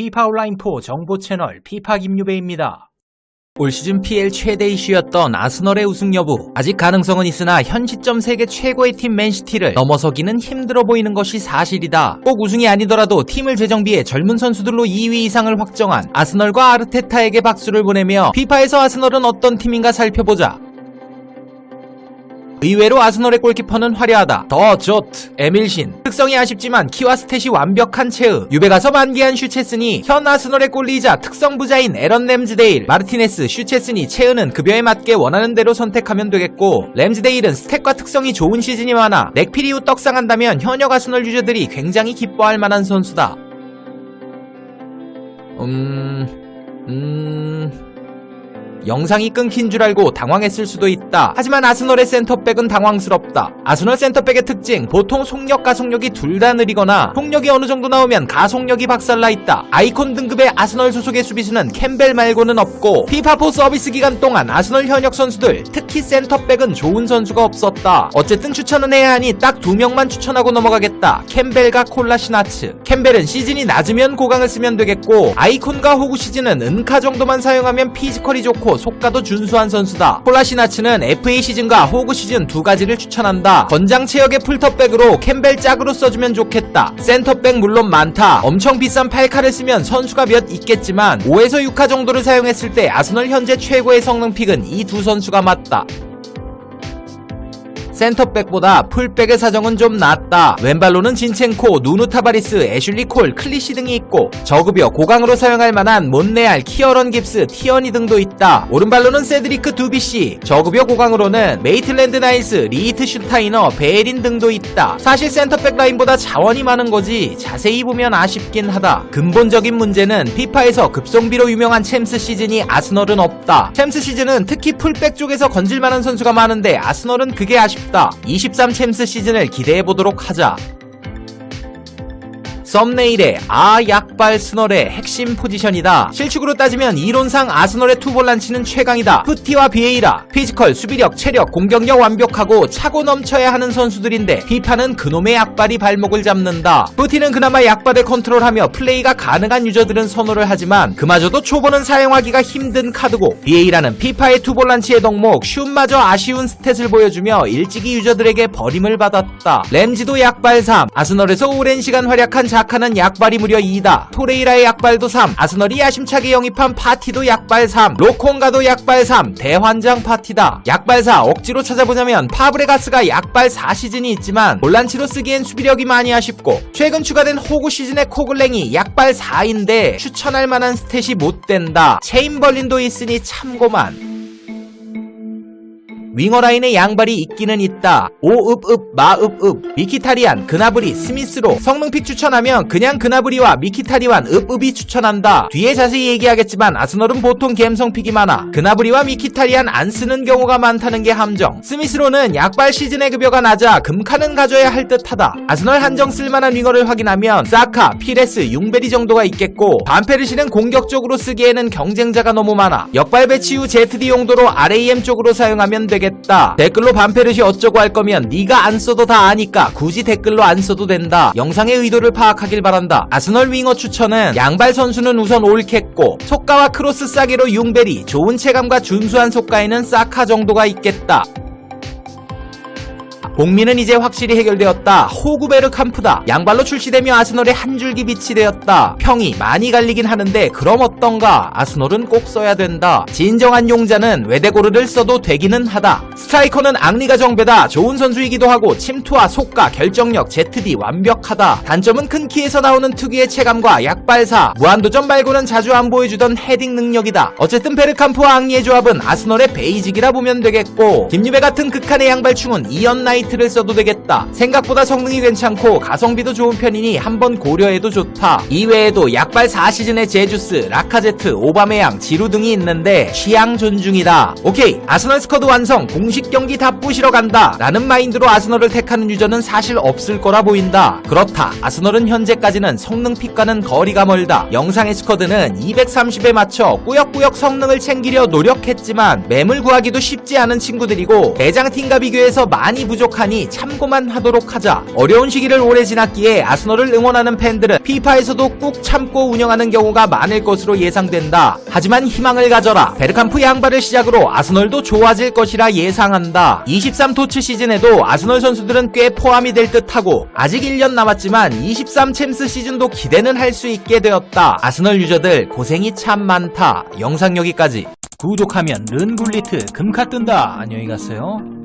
피파 온라인 4 정보 채널 피파 김유배입니다. 올 시즌 PL 최대 이슈였던 아스널의 우승 여부. 아직 가능성은 있으나 현 시점 세계 최고의 팀 맨시티를 넘어서기는 힘들어 보이는 것이 사실이다. 꼭 우승이 아니더라도 팀을 재정비해 젊은 선수들로 2위 이상을 확정한 아스널과 아르테타에게 박수를 보내며 피파에서 아스널은 어떤 팀인가 살펴보자. 의외로 아스널의 골키퍼는 화려하다. 더 조트, 에밀신. 특성이 아쉽지만 키와 스탯이 완벽한 체으. 유베 가서 만기한 슈체스니 현 아스널의 골리이자 특성 부자인 에런 램즈데일, 마르티네스, 슈체스니, 체으는 급여에 맞게 원하는 대로 선택하면 되겠고 램즈데일은 스탯과 특성이 좋은 시즌이 많아 이후 떡상한다면 현역 아스널 유저들이 굉장히 기뻐할 만한 선수다. 음... 음... 영상이 끊긴 줄 알고 당황했을 수도 있다. 하지만 아스널의 센터백은 당황스럽다. 아스널 센터백의 특징, 보통 속력과 속력이 둘 다 느리거나 속력이 어느 정도 나오면 가속력이 박살나 있다. 아이콘 등급의 아스널 소속의 수비수는 캠벨 말고는 없고 피파포 서비스 기간 동안 아스널 현역 선수들, 특히 센터백은 좋은 선수가 없었다. 어쨌든 추천은 해야 하니 딱 두 명만 추천하고 넘어가겠다. 캠벨과 콜라시나츠. 캠벨은 시즌이 낮으면 고강을 쓰면 되겠고 아이콘과 호구 시즌은 은카 정도만 사용하면 피지컬이 좋고 속가도 준수한 선수다. 콜라시나츠는 FA 시즌과 호구 시즌 두 가지를 추천한다. 건장 체역의 풀터백으로 캠벨 짝으로 써주면 좋겠다. 센터백 물론 많다. 엄청 비싼 8카를 쓰면 선수가 몇 있겠지만 5에서 6카 정도를 사용했을 때 아스널 현재 최고의 성능 픽은 이 두 선수가 맞다. 센터백보다 풀백의 사정은 좀 낫다. 왼발로는 진첸코, 누누 타바리스, 애슐리 콜, 클리시 등이 있고 저급여 고강으로 사용할 만한 몬레알, 키어런 깁스, 티어니 등도 있다. 오른발로는 세드리크 두비시, 저급여 고강으로는 메이틀랜드 나일스, 리히트 슈타이너, 베에린 등도 있다. 사실 센터백 라인보다 자원이 많은 거지 자세히 보면 아쉽긴 하다. 근본적인 문제는 피파에서 급성비로 유명한 챔스 시즌이 아스널은 없다. 챔스 시즌은 특히 풀백 쪽에서 건질만한 선수가 많은데 아스널은 그게 아쉽다. 23 챔스 시즌을 기대해보도록 하자. 썸네일의 아 약발 스널의 핵심 포지션이다. 실축으로 따지면 이론상 아스널의 투볼란치는 최강이다. 푸티와 비에이라, 피지컬, 수비력, 체력, 공격력 완벽하고 차고 넘쳐야 하는 선수들인데 피파는 그놈의 약발이 발목을 잡는다. 푸티는 그나마 약발을 컨트롤하며 플레이가 가능한 유저들은 선호를 하지만 그마저도 초보는 사용하기가 힘든 카드고 비에이라는 피파의 투볼란치의 덕목 슛마저 아쉬운 스탯을 보여주며 일찍이 유저들에게 버림을 받았다. 램지도 약발 3, 아스널에서 오랜 시간 활약한 자 카는 약발이 무려 2다. 토레이라의 약발도 3, 아스널이 야심차게 영입한 파티도 약발 3, 로콩가도 약발 3, 대환장 파티다. 약발 4 억지로 찾아보자면 파브레가스가 약발 4 시즌이 있지만 볼란치로 쓰기엔 수비력이 많이 아쉽고 최근 추가된 호구 시즌의 코글랭이 약발 4인데 추천할 만한 스탯이 못 된다. 체인 벌린도 있으니 참고만. 윙어 라인의 양발이 있기는 있다. 오읍읍 마읍읍 미키타리안 그나브리 스미스로 성능픽 추천하면 그냥 그나브리와 미키타리완 읍읍이 추천한다. 뒤에 자세히 얘기하겠지만 아스널은 보통 갬성픽이 많아. 그나브리와 미키타리안 안 쓰는 경우가 많다는 게 함정. 스미스로는 약발 시즌의 급여가 낮아 금카는 가져야 할 듯하다. 아스널 한정 쓸만한 윙어를 확인하면 사카, 피레스, 융베리 정도가 있겠고 반페르시는 공격적으로 쓰기에는 경쟁자가 너무 많아. 역발 배치 후 ZD 용도로 RAM 쪽으로 사용하면 되겠다. 댓글로 반페르시 어쩌고 할 거면 네가 안 써도 다 아니까 굳이 댓글로 안 써도 된다. 영상의 의도를 파악하길 바란다. 아스널 윙어 추천은 양발 선수는 우선 올겠고 속가와 크로스 싸기로 융베리 좋은 체감과 준수한 속가에는 사카 정도가 있겠다. 복미는 이제 확실히 해결되었다. 호구베르 캄프다. 양발로 출시되며 아스널의 한 줄기 빛이 되었다. 평이 많이 갈리긴 하는데 그럼 어떤가? 아스널은 꼭 써야 된다. 진정한 용자는 외대고르를 써도 되기는 하다. 스트라이커는 앙리가 정배다. 좋은 선수이기도 하고 침투와 속가, 결정력, ZD 완벽하다. 단점은 큰 키에서 나오는 특유의 체감과 약발사, 무한도전 말고는 자주 안 보여주던 헤딩 능력이다. 어쨌든 베르캄프와 앙리의 조합은 아스널의 베이직이라 보면 되겠고 김유배 같은 극한의 양발충은 이언 나이트 를 써도 되겠다. 생각보다 성능이 괜찮고 가성비도 좋은 편이니 한번 고려해도 좋다. 이외에도 약발 4시즌의 제주스, 라카제트, 오바메양, 지루 등이 있는데 취향 존중이다. 오케이 아스널 스쿼드 완성 공식 경기 다 부시러 간다 라는 마인드로 아스널을 택하는 유저는 사실 없을 거라 보인다. 그렇다. 아스널은 현재까지는 성능 픽과는 거리가 멀다. 영상의 스쿼드는 230에 맞춰 꾸역꾸역 성능을 챙기려 노력했지만 매물 구하기도 쉽지 않은 친구들이고 대장팀과 비교해서 많이 부족한 부족 하니 참고만 하도록 하자. 어려운 시기를 오래 지났기에 아스널을 응원하는 팬들은 피파에서도 꾹 참고 운영하는 경우가 많을 것으로 예상된다. 하지만 희망을 가져라. 베르캄프 양발을 시작으로 아스널도 좋아질 것이라 예상한다. 23 토츠 시즌에도 아스널 선수들은 꽤 포함이 될 듯하고 아직 1년 남았지만 23 챔스 시즌도 기대는 할 수 있게 되었다. 아스널 유저들 고생이 참 많다. 영상 여기까지. 구독하면 른굴리트 금카 뜬다. 안녕히 가세요.